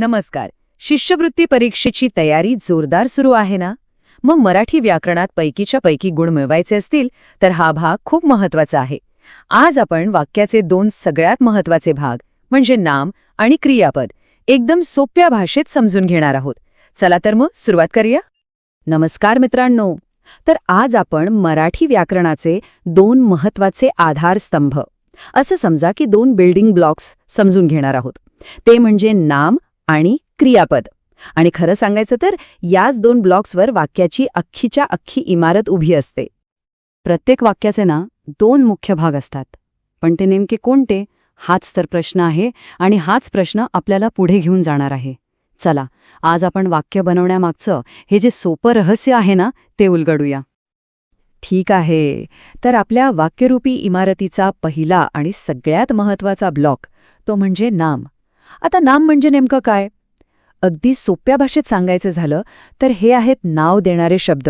नमस्कार. शिष्यवृत्ती परीक्षेची तयारी जोरदार सुरू आहे ना? मग मराठी व्याकरणात पैकीच्या पैकी गुण मिळवायचे असतील तर हा भाग खूप महत्त्वाचा आहे. आज आपण वाक्याचे दोन सगळ्यात महत्त्वाचे भाग म्हणजे नाम आणि क्रियापद एकदम सोप्या भाषेत समजून घेणार आहोत. चला तर मग सुरुवात करूया. नमस्कार मित्रांनो. तर आज आपण मराठी व्याकरणाचे दोन महत्त्वाचे आधारस्तंभ असं समजा की दोन बिल्डिंग ब्लॉक्स समजून घेणार आहोत. ते म्हणजे नाम आणि क्रियापद. आणि खरं सांगायचं तर याच दोन ब्लॉक्सवर वाक्याची अख्खीच्या अख्खी इमारत उभी असते. प्रत्येक वाक्याचे ना दोन मुख्य भाग असतात. पण ते नेमके कोणते हाच तर प्रश्न आहे आणि हाच प्रश्न आपल्याला पुढे घेऊन जाणार आहे. चला आज आपण वाक्य बनवण्यामागचं हे जे सोपं रहस्य आहे ना ते उलगडूया. ठीक आहे तर आपल्या वाक्यरूपी इमारतीचा पहिला आणि सगळ्यात महत्त्वाचा ब्लॉक तो म्हणजे नाम. आता नाम म्हणजे नेमकं काय? अगदी सोप्या भाषेत सांगायचं झालं तर हे आहेत नाव देणारे शब्द.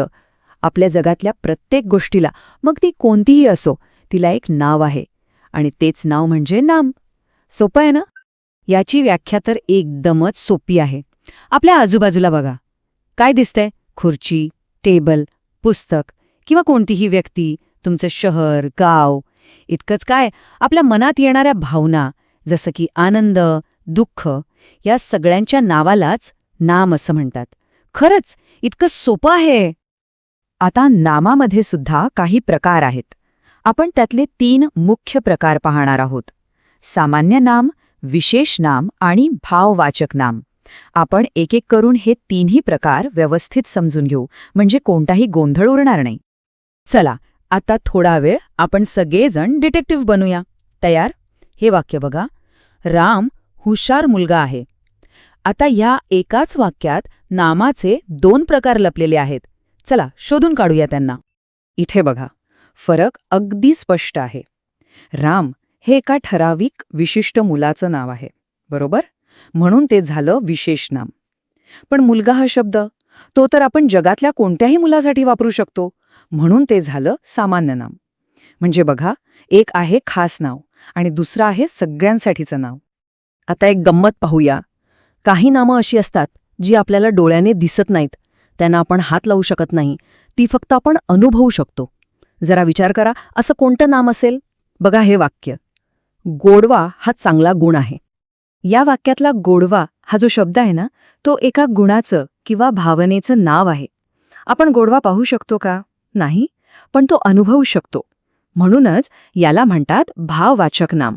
आपल्या जगातल्या प्रत्येक गोष्टीला मग ती कोणतीही असो तिला एक नाव आहे. आणि तेच नाव म्हणजे नाम. सोपं आहे ना? याची व्याख्या तर एकदमच सोपी आहे. आपल्या आजूबाजूला बघा. काय दिसतंय? खुर्ची टेबल पुस्तक किंवा कोणतीही व्यक्ती तुमचं शहर गाव. इतकंच काय? आपल्या मनात येणाऱ्या भावना जसं की आनंद दुःख या सगळ्यांच्या नावालाच नाम असं म्हणतात. खरंच इतकं सोपं आहे. आता नामामध्ये सुद्धा काही प्रकार आहेत. आपण त्यातले तीन मुख्य प्रकार पाहणार आहोत. सामान्य नाम विशेष नाम आणि भाववाचक नाम. आपण एक एक करून हे तीनही प्रकार व्यवस्थित समजून घेऊ म्हणजे कोणताही गोंधळ उरणार नाही. चला आता थोडा वेळ आपण सगळेजण डिटेक्टिव्ह बनूया. तयार? हे वाक्य बघा. राम हुशार मुलगा आहे. आता या एकाच वाक्यात नामाचे दोन प्रकार लपलेले आहेत. चला शोधून काढूया त्यांना. इथे बघा फरक अगदी स्पष्ट आहे. राम हे एका ठराविक विशिष्ट मुलाचं नाव आहे बरोबर? म्हणून ते झालं विशेष नाम. पण मुलगा हा शब्द तो तर आपण जगातल्या कोणत्याही मुलासाठी वापरू शकतो म्हणून ते झालं सामान्य नाम. म्हणजे बघा एक आहे खास नाव आणि दुसरं आहे सगळ्यांसाठीचं नाव. आता एक गंमत पाहूया. काही नामं अशी असतात जी आपल्याला डोळ्याने दिसत नाहीत. त्यांना आपण हात लावू शकत नाही. ती फक्त आपण अनुभवू शकतो. जरा विचार करा असं कोणतं नाम असेल? बघा हे वाक्य. गोडवा हा चांगला गुण आहे. या वाक्यातला गोडवा हा जो शब्द आहे ना तो एका गुणाचं किंवा भावनेचं नाव आहे. आपण गोडवा पाहू शकतो का? नाही पण तो अनुभवू शकतो. म्हणूनच याला म्हणतात भाववाचक नाम.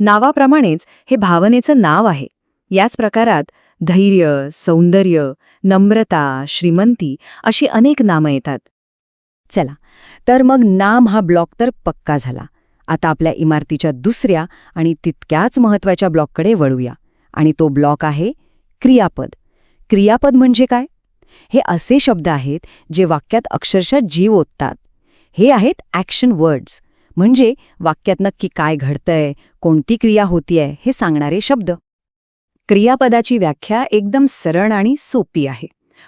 नावाप्रमाणेच हे भावनेचं नाव आहे. याच प्रकारात धैर्य सौंदर्य नम्रता श्रीमंती अशी अनेक नामं येतात. चला तर मग नाम हा ब्लॉक तर पक्का झाला. आता आपल्या इमारतीच्या दुसऱ्या आणि तितक्याच महत्त्वाच्या ब्लॉककडे वळूया. आणि तो ब्लॉक आहे क्रियापद. क्रियापद म्हणजे काय? हे असे शब्द आहेत जे वाक्यात अक्षरशः जीव ओततात. हे आहेत ॲक्शन वर्ड्स. म्हणजे वाक्यात नक्की काय घडतंय कोणती क्रिया होतीये हे सांगणारे शब्द. क्रियापदाची व्याख्या एकदम सरळ आणि सोपी आहे.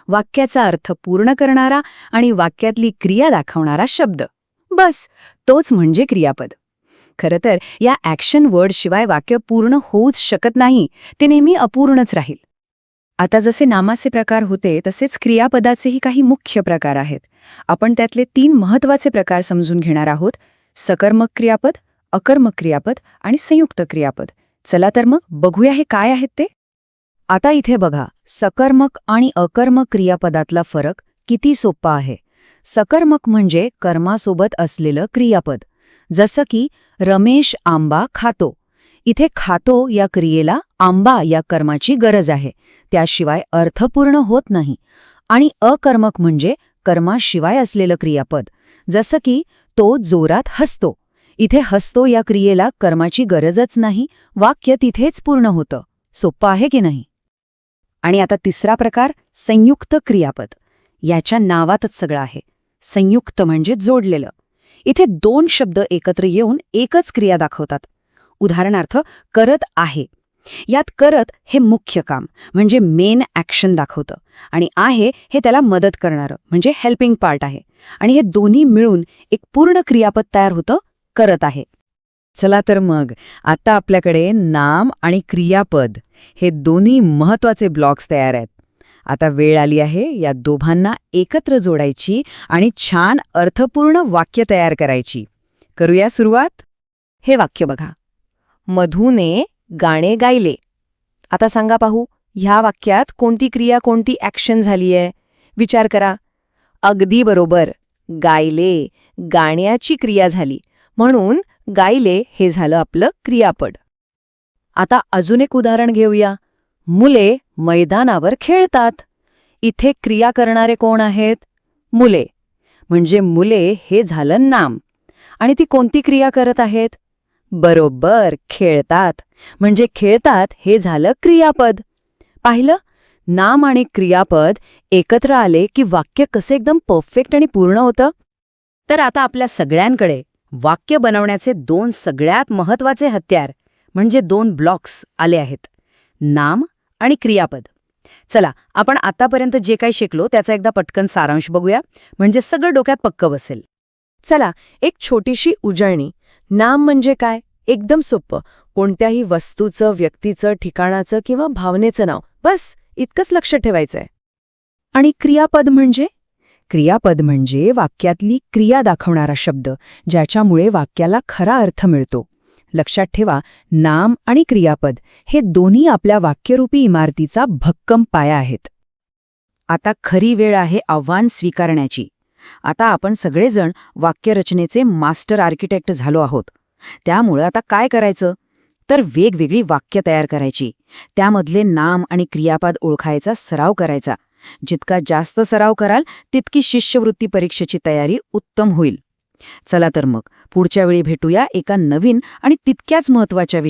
वाक्याचा अर्थ पूर्ण करणारा आणि वाक्यातली क्रिया दाखवणारा शब्द. बस तोच म्हणजे क्रियापद. खरं तर या ॲक्शन वर्डशिवाय वाक्य पूर्ण होऊच शकत नाही ते नेहमी अपूर्णच राहील. आता जसे नामाचे प्रकार होते तसेच क्रियापदाचेही काही मुख्य प्रकार आहेत. आपण त्यातले तीन महत्त्वाचे प्रकार समजून घेणार आहोत. सकर्मक क्रियापद अकर्मक क्रियापद आणि संयुक्त क्रियापद. चला तर मग बघूया हे काय आहेत ते. आता इथे बघा सकर्मक आणि अकर्मक क्रियापदातला फरक किती सोपा आहे. सकर्मक म्हणजे कर्मासोबत असलेलं क्रियापद. जसं की रमेश आंबा खातो. इथे खातो या क्रियेला आंबा या कर्माची गरज आहे. त्याशिवाय अर्थपूर्ण होत नाही. आणि अकर्मक म्हणजे कर्माशिवाय असलेलं क्रियापद. जसं की तो जोरात हसतो. इथे हसतो या क्रियेला कर्माची गरजच नाही वाक्य तिथेच पूर्ण होतं. सोप्पं आहे की नाही? आणि आता तिसरा प्रकार संयुक्त क्रियापद. याच्या नावातच सगळं आहे. संयुक्त म्हणजे जोडलेलं. इथे दोन शब्द एकत्र येऊन एकच क्रिया दाखवतात. उदाहरणार्थ करत आहे. यात करत हे मुख्य काम म्हणजे मेन ॲक्शन दाखवतं. आणि आहे हे त्याला मदत करणारं म्हणजे हेल्पिंग पार्ट आहे. आणि हे दोन्ही मिळून एक पूर्ण क्रियापद तयार होतं करत आहे. चला तर मग आता आपल्याकडे नाम आणि क्रियापद हे दोन्ही महत्त्वाचे ब्लॉक्स तयार आहेत. आता वेळ आली आहे या दोघांना एकत्र जोडायची आणि छान अर्थपूर्ण वाक्य तयार करायची. करूया सुरुवात? हे वाक्य बघा. मधूने गाणे गायले. आता सांगा पाहू ह्या वाक्यात कोणती क्रिया कोणती ॲक्शन झालीय? विचार करा. अगदी बरोबर. गायले. गाण्याची क्रिया झाली. म्हणून गायले हे झालं आपलं क्रियापद. आता अजून एक उदाहरण घेऊया. मुले मैदानावर खेळतात. इथे क्रिया करणारे कोण आहेत? मुले. म्हणजे मुले हे झालं नाम. आणि ती कोणती क्रिया करत आहेत? बरोबर खेळतात. म्हणजे खेळतात हे झालं क्रियापद. पाहिलं? नाम आणि क्रियापद एकत्र आले की वाक्य कसे एकदम परफेक्ट आणि पूर्ण होतं? तर आता आपल्या सगळ्यांकडे वाक्य बनवण्याचे दोन सगळ्यात महत्त्वाचे हत्यार म्हणजे दोन ब्लॉक्स आले आहेत. नाम आणि क्रियापद. चला आपण आतापर्यंत जे काही शिकलो त्याचा एकदा पटकन सारांश बघूया. म्हणजे सगळं डोक्यात पक्क बसेल. चला एक छोटीशी उजळणी. नाम म्हणजे काय? एकदम सोपं. कोणत्याही वस्तूचं व्यक्तीचं ठिकाणाचं किंवा भावनेचं नाव. बस इतकंच लक्ष ठेवायचंय. आणि क्रियापद म्हणजे? क्रियापद म्हणजे वाक्यातली क्रिया दाखवणारा शब्द ज्याच्यामुळे वाक्याला खरा अर्थ मिळतो. लक्षात ठेवा नाम आणि क्रियापद हे दोन्ही आपल्या वाक्यरूपी इमारतीचा भक्कम पाया आहेत. आता खरी वेळ आहे आव्हान स्वीकारण्याची. आता आपण सगळेजण वाक्यरचनेचे मास्टर आर्किटेक्ट झालो आहोत. त्यामुळं आता काय करायचं? तर वेगवेगळी वाक्य तयार करायची. त्यामधले नाम आणि क्रियापद ओळखायचा सराव करायचा. जितका जास्त सराव कराल तितकी शिष्यवृत्ती परीक्षेची तयारी उत्तम होईल. चला तर मग पुढच्या वेळी भेटूया एका नवीन आणि तितक्याच महत्त्वाच्या